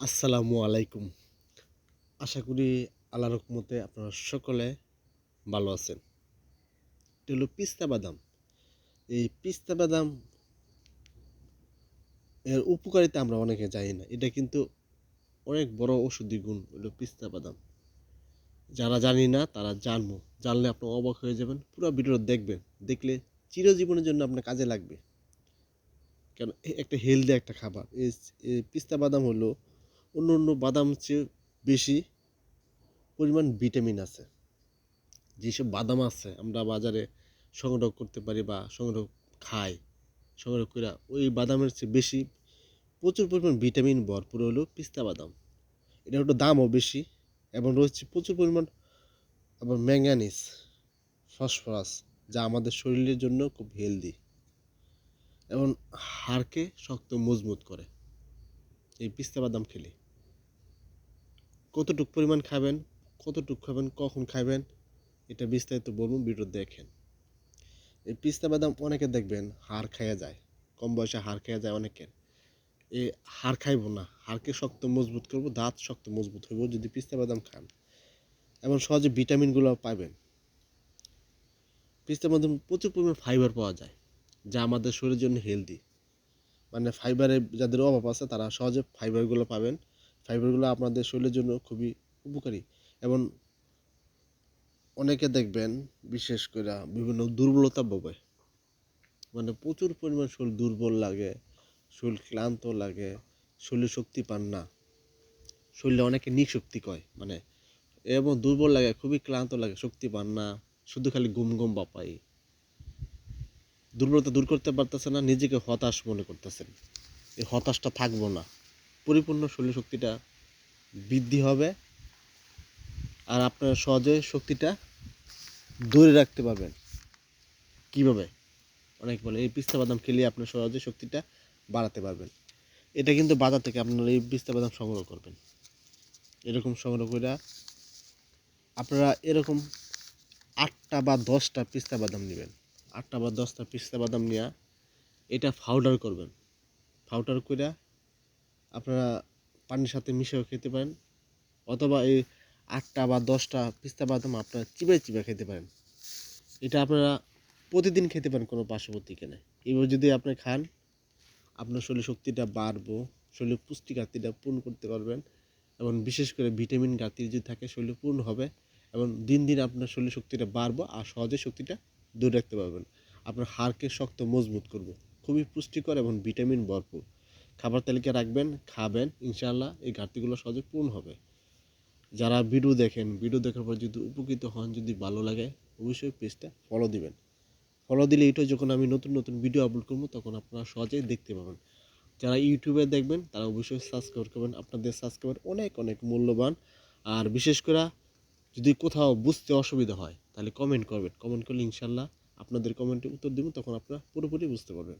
আসসালামু আলাইকুম। আশা করি আল্লাহ রকমতে আপনারা সকলে ভালো আছেন। এটা হলো পিস্তা বাদাম। এই পিস্তা বাদাম এর উপকারিতা আমরা অনেকে জানি না। এটা কিন্তু অনেক বড় ওষুধি গুণ হলো পিস্তা বাদাম। যারা জানি না, তারা জানব। জানলে আপনি অবাক হয়ে যাবেন। পুরো ভিডিও দেখবেন। দেখলে চিরজীবনের জন্য আপনার কাজে লাগবে। কেন একটা হেলদি একটা খাবার। এই পিস্তা বাদাম হলো অন্য অন্য বাদাম চেয়ে বেশি পরিমাণ ভিটামিন আছে। যেসব বাদাম আছে, আমরা বাজারে সংগ্রহ করতে পারি বা সংগ্রহ খাই, সংগ্রহ করে ওই বাদামের চেয়ে বেশি প্রচুর পরিমাণ ভিটামিন ভরপুর হলো পিস্তা বাদাম। এটা একটু দামও বেশি এবং রয়েছে প্রচুর পরিমাণ আবার ম্যাঙ্গানিজ ফসফরাস, যা আমাদের শরীরের জন্য খুব হেলদি এবং হাড়কে শক্ত মজবুত করে। এই পিস্তা বাদাম খেলে। কতটুক পরিমাণ খাবেন, কতটুক খাবেন, কখন খাবেন, এটা বিস্তারিত বলুন ভিডিও দেখেন। এই পিস্তা বাদাম অনেকে দেখবেন হাড় খাইয়া যায়, কম বয়সে হাড় খাইয়া যায় অনেকের এ হাড় খাইব না, হাড়কে শক্ত মজবুত করব, দাঁত শক্ত মজবুত হইব যদি পিস্তা বাদাম খান। এবং সহজে ভিটামিনগুলো পাবেন। পিস্তা বাদাম প্রচুর পরিমাণ ফাইবার পাওয়া যায়, যা আমাদের শরীরের জন্য হেলদি মানে ফাইবারের যাদের অভাব আছে, তারা সহজে ফাইবারগুলো পাবেন। ফাইবারগুলো আপনাদের শরীরের জন্য খুবই উপকারী। এবং অনেকে দেখবেন, বিশেষ করে বিভিন্ন দুর্বলতা ভোগে। মানে প্রচুর পরিমাণ শরীর দুর্বল লাগে, শরীর ক্লান্ত লাগে, শরীরে শক্তি পান না। শরীরে অনেকে নিঃশক্তি কয় মানে এবং দুর্বল লাগে, খুবই ক্লান্ত লাগে, শক্তি পান না, শুধু খালি গুম গুম বাপাই। দুর্বলতা দূর করতে পারতেছে না, নিজেকে হতাশ মনে করতেছেন। এই হতাশটা থাকব না। পরিপূর্ণ শরীর শক্তিটা বৃদ্ধি হবে আর আপনার সহজে শক্তিটা ধরে রাখতে পারবেন। কীভাবে? অনেক বলে, এই পিস্তা বাদাম খেলে আপনার সহজে শক্তিটা বাড়াতে পারবেন। এটা কিন্তু বাজার থেকে আপনারা এই পিস্তা বাদাম সংগ্রহ করবেন। এরকম সংগ্রহ করে আপনারা এরকম আটটা বা দশটা পিস্তা বাদাম নেবেন। আটটা বা দশটা পিস্তা বাদাম নিয়ে এটা পাউডার করবেন। পাউডার করে আপনারা পানির সাথে মিশিয়েও খেতে পারেন। অথবা এই আটটা বা দশটা পিস্তা বাদাম আপনারা চিবাই চিবাই খেতে পারেন। এটা আপনারা প্রতিদিন খেতে পারেন কোনো পার্শ্ববর্তী কেনে এবার যদি আপনি খান, আপনার শরীর শক্তিটা বাড়বো, শরীরের পুষ্টি ঘাটতিটা পূর্ণ করতে পারবেন এবং বিশেষ করে ভিটামিন ঘাটতি যদি থাকে, শরীরে পূর্ণ হবে এবং দিন দিন আপনার শরীর শক্তিটা বাড়বো আর সহজে শক্তিটা দূরে রাখতে পারবেন। আপনার হাড়কে শক্ত মজবুত করবে। খুবই পুষ্টিকর এবং ভিটামিন ভরপুর। খাবার তালিকা রাখবেন, খাবেন, ইনশাআল্লাহ এই ঘাটতিগুলো সহজে পূর্ণ হবে। যারা ভিডিও দেখেন, ভিডিও দেখার পর যদি উপকৃত হন, যদি ভালো লাগে, অবশ্যই পেজটা ফলো দিবেন। ফলো দিলে এটা যখন আমি নতুন নতুন ভিডিও আপলোড করব, তখন আপনারা সহজেই দেখতে পাবেন। যারা ইউটিউবে দেখবেন, তারা অবশ্যই সাবস্ক্রাইব করবেন। আপনাদের সাবস্ক্রাইবার অনেক অনেক মূল্যবান। আর বিশেষ করে যদি কোথাও বুঝতে অসুবিধা হয়, তাহলে কমেন্ট করবেন। কমেন্ট করলে ইনশাল্লাহ আপনাদের কমেন্টে উত্তর দেবো, তখন আপনারা পুরোপুরি বুঝতে পারবেন।